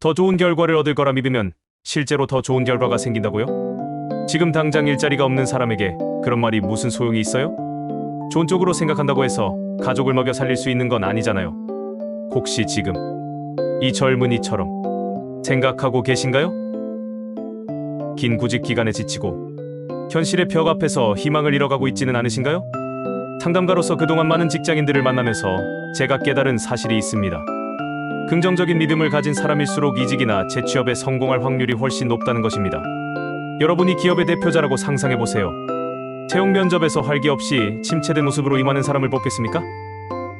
더 좋은 결과를 얻을 거라 믿으면 실제로 더 좋은 결과가 생긴다고요? 지금 당장 일자리가 없는 사람에게 그런 말이 무슨 소용이 있어요? 좋은 쪽으로 생각한다고 해서 가족을 먹여 살릴 수 있는 건 아니잖아요. 혹시 지금 이 젊은이처럼 생각하고 계신가요? 긴 구직 기간에 지치고 현실의 벽 앞에서 희망을 잃어가고 있지는 않으신가요? 상담가로서 그동안 많은 직장인들을 만나면서 제가 깨달은 사실이 있습니다. 긍정적인 믿음을 가진 사람일수록 이직이나 재취업에 성공할 확률이 훨씬 높다는 것입니다. 여러분이 기업의 대표자라고 상상해 보세요. 채용 면접에서 활기 없이 침체된 모습으로 임하는 사람을 뽑겠습니까?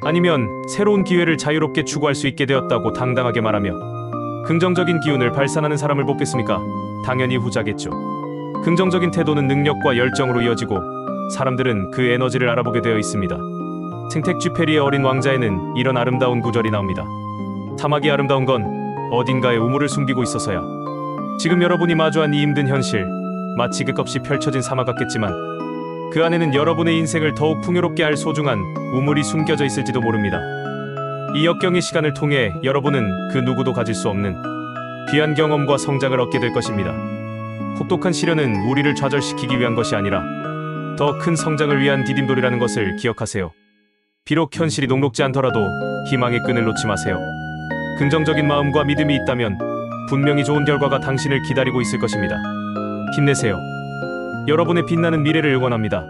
아니면 새로운 기회를 자유롭게 추구할 수 있게 되었다고 당당하게 말하며 긍정적인 기운을 발산하는 사람을 뽑겠습니까? 당연히 후자겠죠. 긍정적인 태도는 능력과 열정으로 이어지고 사람들은 그 에너지를 알아보게 되어 있습니다. 생텍쥐페리의 어린 왕자에는 이런 아름다운 구절이 나옵니다. 사막이 아름다운 건 어딘가에 우물을 숨기고 있어서야. 지금 여러분이 마주한 이 힘든 현실, 마치 끝없이 펼쳐진 사막 같겠지만 그 안에는 여러분의 인생을 더욱 풍요롭게 할 소중한 우물이 숨겨져 있을지도 모릅니다. 이 역경의 시간을 통해 여러분은 그 누구도 가질 수 없는 귀한 경험과 성장을 얻게 될 것입니다. 혹독한 시련은 우리를 좌절시키기 위한 것이 아니라 더 큰 성장을 위한 디딤돌이라는 것을 기억하세요. 비록 현실이 녹록지 않더라도 희망의 끈을 놓지 마세요. 긍정적인 마음과 믿음이 있다면 분명히 좋은 결과가 당신을 기다리고 있을 것입니다. 힘내세요. 여러분의 빛나는 미래를 응원합니다.